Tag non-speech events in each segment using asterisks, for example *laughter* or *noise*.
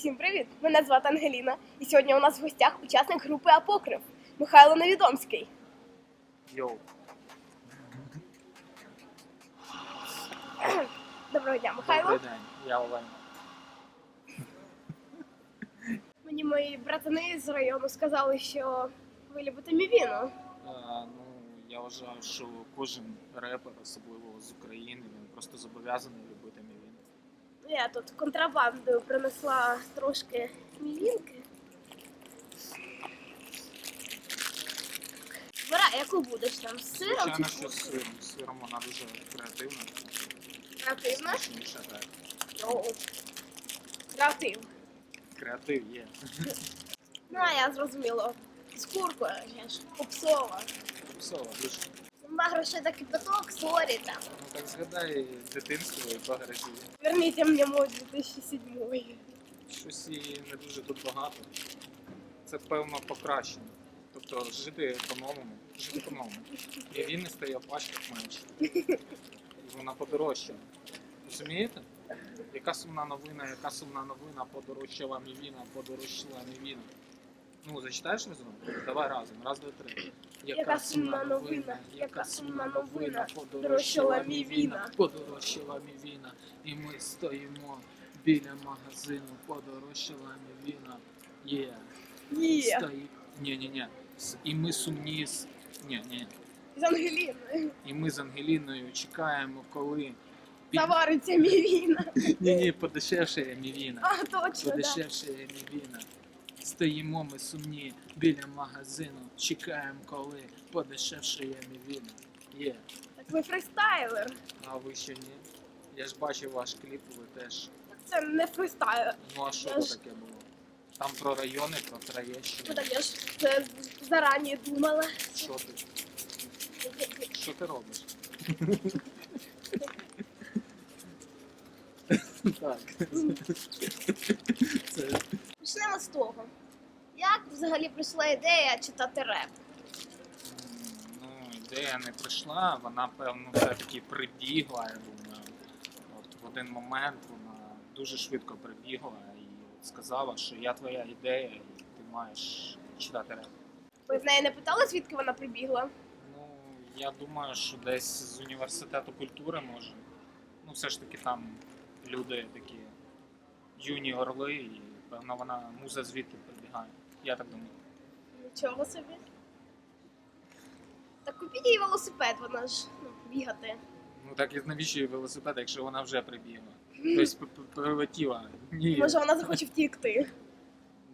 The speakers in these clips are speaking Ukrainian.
Всім привіт! Мене звати Ангеліна, і сьогодні у нас в гостях учасник групи Апокрив Михайло Невідомський. Йоу. *clears throat* Доброго дня, Михайло. Добрий день, я Олена. Мені мої братани з району сказали, що ви любите мівіну. Е, ну, я вважаю, що кожен репер, особливо з України, він просто зобов'язаний. Я тут контрабандою принесла трошки мівінки. Вибирай, яку будеш там з сиром чи Звичайно, що з сиром. З сиром вона дуже креативна. Креативна? Смачніша, так. О, Креатив. Креатив є. Ну, а я зрозуміла. З куркою, я ж попсова. Попсова, дуже. Нема грошей на кипяток, сорі там. Ну так згадай дитинство і багажі. Верніть мені мой 2007. Щось і не дуже тут багато. Це певно покращення. Тобто жити по-новому, жити по-новому. І він не стає в пачках менше. І вона подорожчала. Розумієте? Яка сумна новина, яка сумна новина, подорожчала мівіна, подорожчала мівіна. Ну, зачитаєш разом? Давай разом, раз, два, три. Яка сумна новина, яка сумна новина, подорожчала мівіна. подорожчала мівіна. І ми стоїмо біля магазину, подорожчала мівіна. Є. Є. Стоїть. Ні, ні, ні. І ми сумні з. Ні, ні. З Ангеліною. І ми з Ангеліною чекаємо, коли під... Завариться мівіна. Ні, ні, подешевшає мівіна. А, точно, да. Подешевшає мівіна. Стоїмо ми сумні біля магазину, чекаємо, коли подешевшає мівіна. Є. Так ви фристайлер. А ви ще ні? Я ж бачив ваш кліп, ви теж. Це не фристайлер. Ну а що Я ж- таке було? Там про райони, про Ну Троєщину. так я ж це зарані думала. Що ти? Що ти робиш? *laughs* Так. Це Почнемо з того. Як взагалі прийшла ідея читати реп? Ну, ідея не прийшла, вона, певно, все-таки прибігла, я думаю. От в один момент вона дуже швидко прибігла і сказала, що я твоя ідея, і ти маєш читати реп. Ви з неї не питали, звідки вона прибігла? Ну, я думаю, що десь з університету культури може. Ну, все ж таки там люди такі юні орли, і певно вона муза звідти прибігає. Я так думаю. Нічого собі. Так купіть їй велосипед, вона ж ну, бігати. Ну так і навіщо їй велосипед, якщо вона вже прибігла? Тобто прилетіла. Ні. Може вона захоче втікти.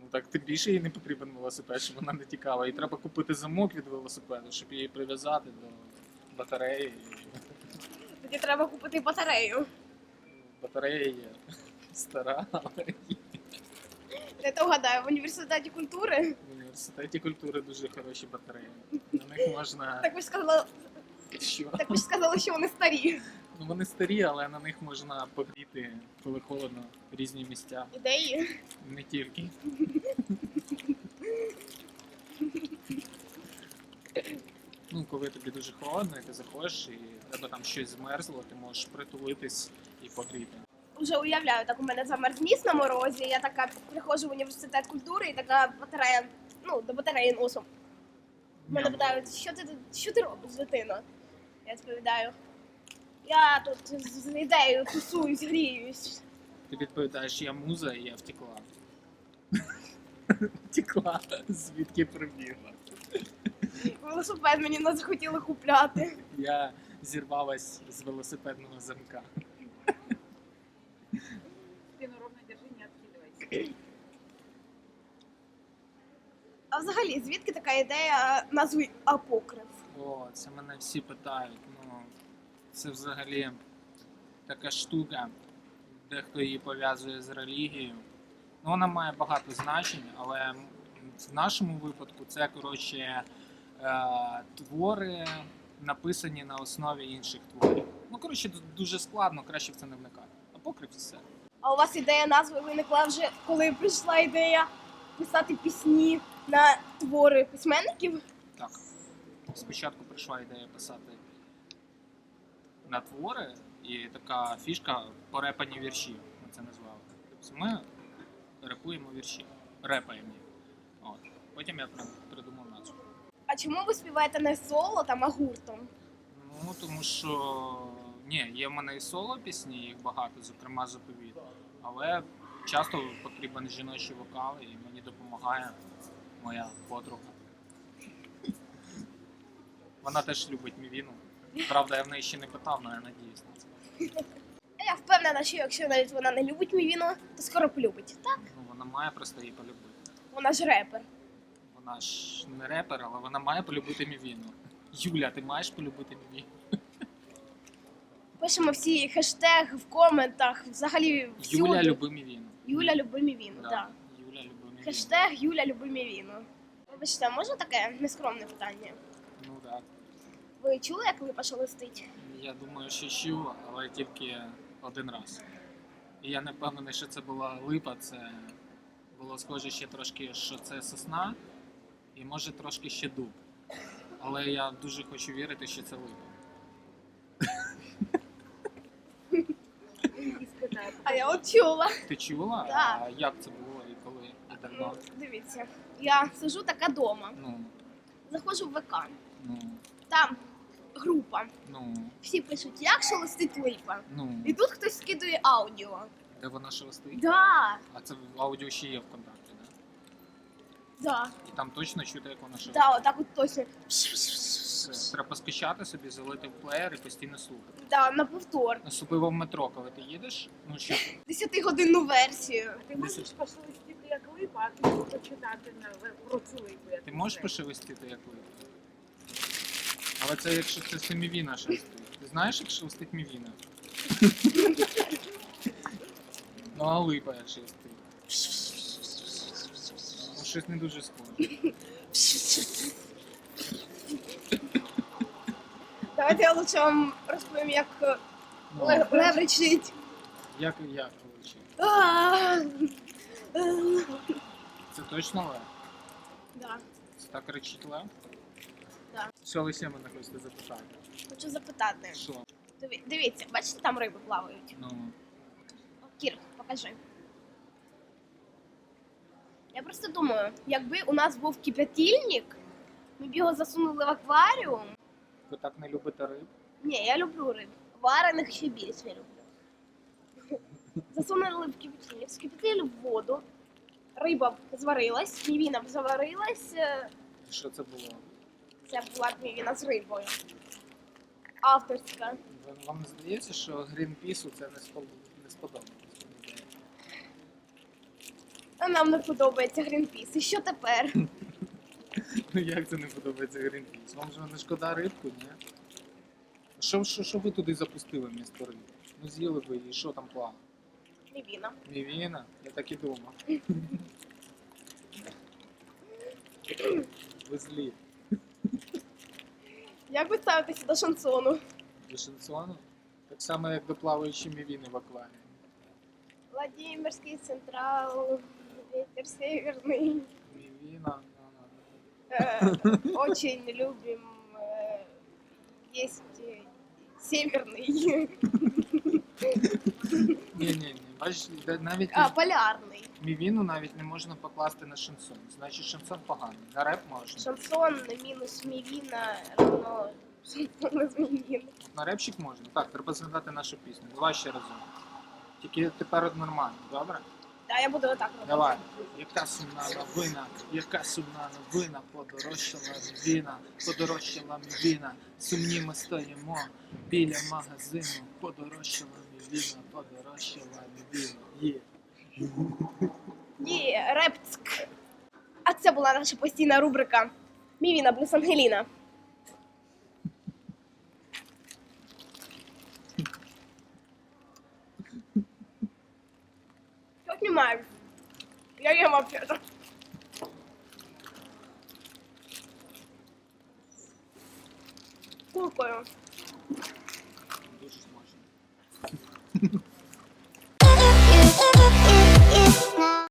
Ну так тим більше їй не потрібен велосипед, щоб вона не тікала. І треба купити замок від велосипеду, щоб її прив'язати до батареї. Тоді треба купити батарею. Батарея є стара, але є. Я то вгадаю, в університеті культури. в університеті культури дуже хороші батареї. На них можна. Так ви ж сказали, Що? так ви ж сказали, що вони старі. Ну вони старі, але на них можна погріти, коли холодно, різні місця. Ідеї. Не тільки. Ну, коли тобі дуже холодно, і ти заходиш, і тебе там щось змерзло, ти можеш притулитись і погріти. Вже уявляю, так у мене замерз ніс на морозі. Я така приходжу в університет культури і така батарея, ну, до батареї носом. Мене питають, що ти що ти робиш, дитина? Я відповідаю. Я тут з з ідеєю тусуюсь, гріюсь. Ти відповідаєш, я муза, і я втекла. *laughs* Втекла, звідки прибігла. Велосипед мені не захотіли купляти. Я зірвалась з велосипедного замка. А взагалі, звідки така ідея назви апокрив? О, це мене всі питають. Ну, це взагалі така штука, дехто її пов'язує з релігією. Ну, вона має багато значень, але в нашому випадку це коротше е, твори, написані на основі інших творів. Ну, коротше, дуже складно, краще в це не вникати. Апокриф і все. А у вас ідея назви виникла вже, коли прийшла ідея писати пісні на твори письменників? Так. Спочатку прийшла ідея писати на твори, і така фішка порепані вірші. Ми це назвали. Тобто ми репуємо вірші. Репаємо їх. От. Потім я придумав назву. А чому ви співаєте не соло там, а гуртом? Ну, тому що ні, є в мене і соло пісні, їх багато, зокрема заповіт. Але часто потрібен жіночий вокал, і мені допомагає моя подруга. Вона теж любить мівіну. Правда, я в неї ще не питав, але я надіюсь на це. Я впевнена, що якщо навіть вона не любить Мівіну, то скоро полюбить. Так? Ну, вона має просто її полюбити. Вона ж репер. Вона ж не репер, але вона має полюбити мівіну. Юля, ти маєш полюбити мівіну? Пишемо всі хештег в коментах, взагалі всюди. Юля люби мівіну. Юля люби Мівіну, Да. так. Юля люби мівіну. Хештег Юля люби Мівіну. Вибачте, а можна таке нескромне питання? Ну так. Ви чули, як Липа шелестить? Я думаю, що чув, але тільки один раз. І я не впевнений, що це була липа, це було схоже ще трошки, що це сосна, і може трошки ще дуб. Але я дуже хочу вірити, що це липа. І спитає. А я от чула. Ти чула? Да. А як це було і коли? І Ну, давно? дивіться, я сижу така дома, Ну, заходжу в ВК, ну, там група. ну, Всі пишуть, як шелестить липа. ну. І тут хтось скидує аудіо. Де вона шелестить? Да, А це аудіо ще є в да? Да, І там точно чути, як вона шелестить. да, отак от точно. Все, Треба скачати собі, залити в плеєр і постійно слухати. Да, на повтор. Особливо в метро, коли ти їдеш, ну що, 10-годинну версію. Ти можеш пошелестіти як липа, а ти почитати на про липу. як ти можеш пошелестіти як липа? Але це якщо це семівіна шелестить. Ти знаєш, як шелестить мівіна? *laughs* ну а липа як шелестить. Щось не дуже схоже. Давайте я лучше вам розповім, як е, Ну, лев лев речить. як як виходить? А, Це точно лев? Да. Це так кричить лев? Да. Що ви ще мене хочете запитати? Хочу запитати. Що? Диві- Дивіться, бачите, там риби плавають. Ну, Кір, покажи. Я просто думаю, якби у нас був кипятильник, ми б його засунули в акваріум. ви так не любите риб? Ні, я люблю риб. Варених ще більше люблю. *laughs* Засунули в кипятильник, скипятили в воду. Риба зварилась, мівіна заварилась. е, Що це було? Це була мівіна з рибою. Авторська. Вам- не здається, що Грінпісу це не спод- не сподобалось? А нам не подобається Грінпіс. І що тепер? *laughs* Ну як це не подобається Грінпіс? Вам же не шкода рибку, ні? Що, що, що ви туди запустили вмісто риби? Ну з'їли ви і що там плавало? Мівіна. Мівіна? Я так і думав. *laughs* Ви злі. Як ви ставитеся до шансону? До шансону? Так само, як до плаваючої мівіни в акваріумі. Владимирский централ, ветер северный. Мівіна. ну, Э, Очень любим. э, Есть э, северный. Ні, ні, ні. Бачиш, де навіть А, полярный. мівіну навіть не можна покласти на шансон. Значить, шансон поганий. На реп можна. Шансон минус мивина равно шансон из мивины. На репчик можна. Так, треба згадати нашу пісню. Давай ще разом. Тільки тепер от нормально, добре? Да, я буду вот так робити. Давай. Яка сумна новина, яка сумна новина, подорожчала віна, подорожчала віна, сумні ми стоїмо біля магазину, подорожчала віна, подорожчала віна. Є. Є, репцк. А це була наша постійна рубрика Мівіна плюс Ангеліна. Що знімаю? Я ем вообще-то. Куркою.